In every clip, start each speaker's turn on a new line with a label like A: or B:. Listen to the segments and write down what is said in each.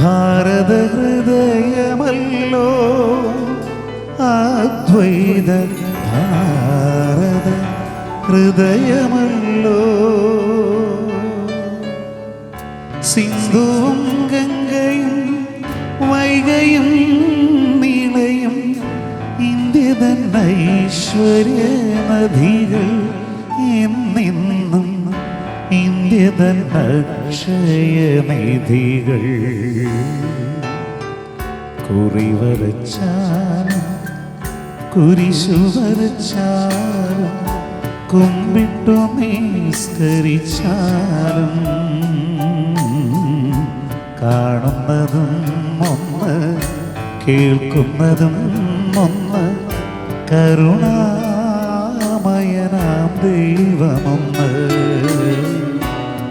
A: ഭാരത ഹൃദയമല്ലോ അദ്വൈത ഭാരത ഹൃദയമല്ലോ. സിന്ധുവും ഗംഗയും വൈകയും നീളയും ഇന്ത്യ തന്നെ ഐശ്വര്യ നദികൾ എന്നെന്നും തന്നെ അക്ഷയനിധികൾ. കുറിവരച്ചാലും കുരിശു വരച്ചാലും കുമ്പിട്ടു നിസ്കരിച്ചാലും കാണുന്നതും ഒന്ന് കേൾക്കുന്നതും ഒന്ന് കരുണാമയനാം ദൈവമൊന്ന്.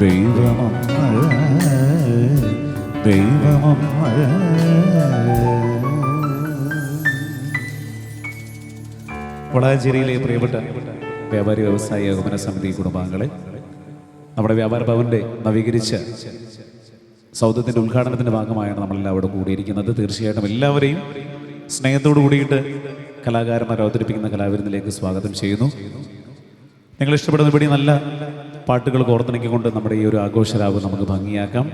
A: ദൈവമൊന്ന്
B: വളാഞ്ചേരിയിലെ പ്രിയപ്പെട്ട വ്യാപാരി വ്യവസായ ഏകോപന സമിതി കുടുംബാംഗങ്ങളെ നമ്മുടെ വ്യാപാര ഭവന്റെ നവീകരിച്ച സൗദത്തിന്റെ ഉദ്ഘാടനത്തിന്റെ ഭാഗമായാണ് നമ്മളെല്ലാം അവിടെ കൂടിയിരിക്കുന്നത്. തീർച്ചയായിട്ടും എല്ലാവരെയും സ്നേഹത്തോടു കൂടിയിട്ട് കലാകാരന്മാർ അവതരിപ്പിക്കുന്ന കലാവിരുന്നിലേക്ക് സ്വാഗതം ചെയ്യുന്നു. നിങ്ങൾ ഇഷ്ടപ്പെടുന്ന ഇവിടെ നല്ല പാട്ടുകൾ കോർത്തിണക്കിക്കൊണ്ട് നമ്മുടെ ഈ ഒരു ആഘോഷരാവ് നമുക്ക് ഭംഗിയാക്കാം.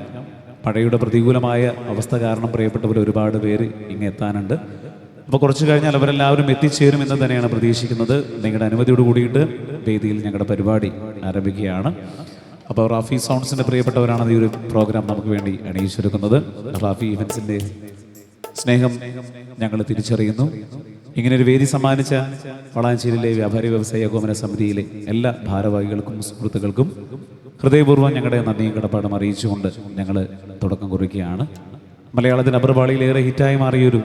B: പഴയുടെ പ്രതികൂലമായ അവസ്ഥ കാരണം പ്രിയപ്പെട്ടവർ ഒരുപാട് പേര് ഇങ്ങ് എത്താനുണ്ട്. അപ്പോൾ കുറച്ച് കഴിഞ്ഞാൽ അവരെല്ലാവരും എത്തിച്ചേരും എന്ന് തന്നെയാണ് പ്രതീക്ഷിക്കുന്നത്. നിങ്ങളുടെ അനുമതിയോട് കൂടിയിട്ട് വേദിയിൽ ഞങ്ങളുടെ പരിപാടി ആരംഭിക്കുകയാണ്. അപ്പോൾ റാഫി സൗണ്ട്സിന്റെ പ്രിയപ്പെട്ടവരാണ് ഈ ഒരു പ്രോഗ്രാം നമുക്ക് വേണ്ടി അണിയിച്ചൊരുക്കുന്നത്. റാഫി ഇവൻസിന്റെ സ്നേഹം ഞങ്ങൾ തിരിച്ചറിയുന്നു. ഇങ്ങനെ ഒരു വേദി സമ്മാനിച്ച വളാഞ്ചേരിയിലെ വ്യാപാരി വ്യവസായ ഗോമന സമിതിയിലെ എല്ലാ ഭാരവാഹികൾക്കും സുഹൃത്തുക്കൾക്കും ഹൃദയപൂർവം ഞങ്ങളുടെ നന്ദിയും കടപ്പാടും അറിയിച്ചുകൊണ്ട് ഞങ്ങൾ തുടക്കം കുറിക്കുകയാണ്. മലയാളത്തിന് അപർപാളിയിലേറെ ഹിറ്റായി മാറിയൊരു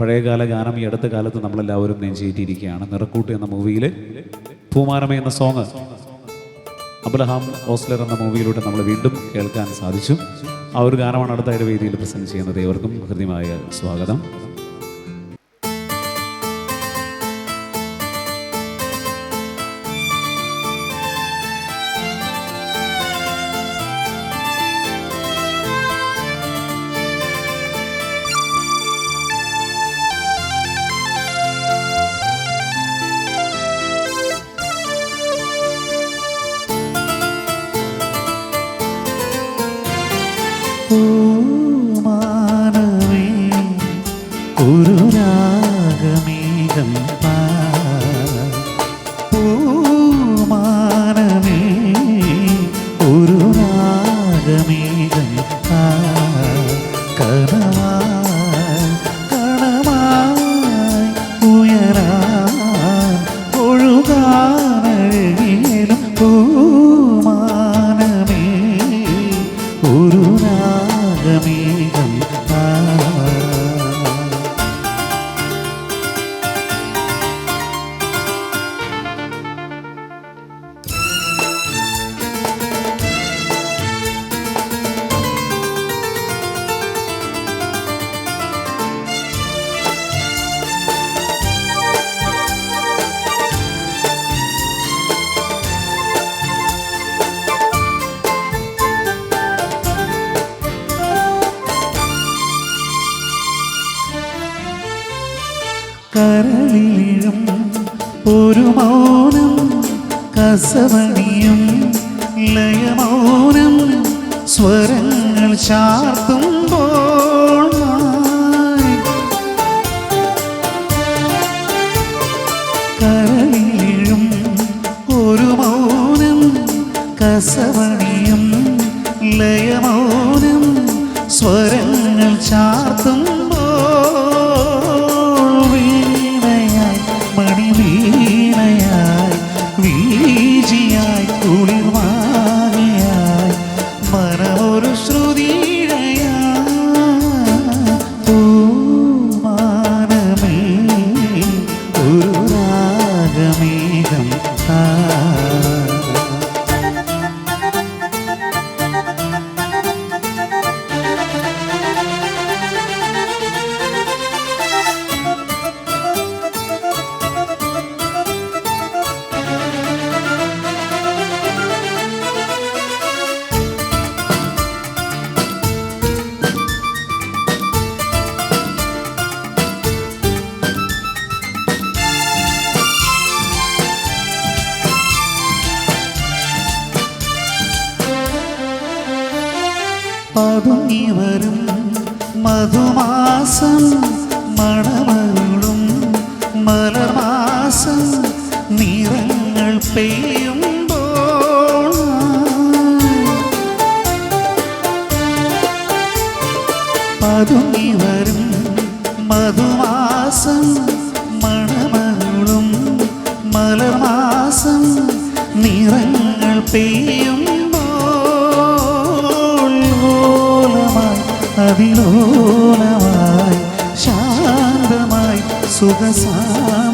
B: പഴയകാല ഗാനം ഈ അടുത്ത കാലത്ത് നമ്മളെല്ലാവരും നെഞ്ചേറ്റിയിരിക്കുകയാണ്. നിറക്കൂട്ട് എന്ന മൂവിയിൽ പൂമാരമ എന്ന സോങ് അബ്രഹാം ഓസ്ലർ എന്ന മൂവിയിലൂടെ നമ്മൾ വീണ്ടും കേൾക്കാൻ സാധിച്ചു. ആ ഒരു ഗാനമാണ് അടുത്തായിട്ട് വേദിയിൽ പ്രസന്റ് ചെയ്യുന്നത്. ഏവർക്കും ഹൃദ്യമായ സ്വാഗതം.
A: பூமானவே ஒரு ராகமேகம் பூமானவே ஒரு ராகமேகம் கனவாய் கனவாய் உயரான் ஒழுகான பூமானமே ஒரு കരളിലും ഒരു മൗനം കസമണിയും ലയമൗനം സ്വരങ്ങൾ ചാർത്തുമ്പോൾ കരളിലും ഒരു മൗനം കസമണിയും ലയമൗനം സ്വരങ്ങൾ ചാർ മധുമാസം മണമരുളും മലമാസം നിറങ്ങൾ പെയ്യുമ്പോൾ. പതുങ്ങി വരും മധുമാസം മണമരുളും മലമാസം നിറങ്ങൾ പെയ്യുമ്പോൾ അതിലോലമായി ശാന്തമായി സുഖസാന്ദ്രമായി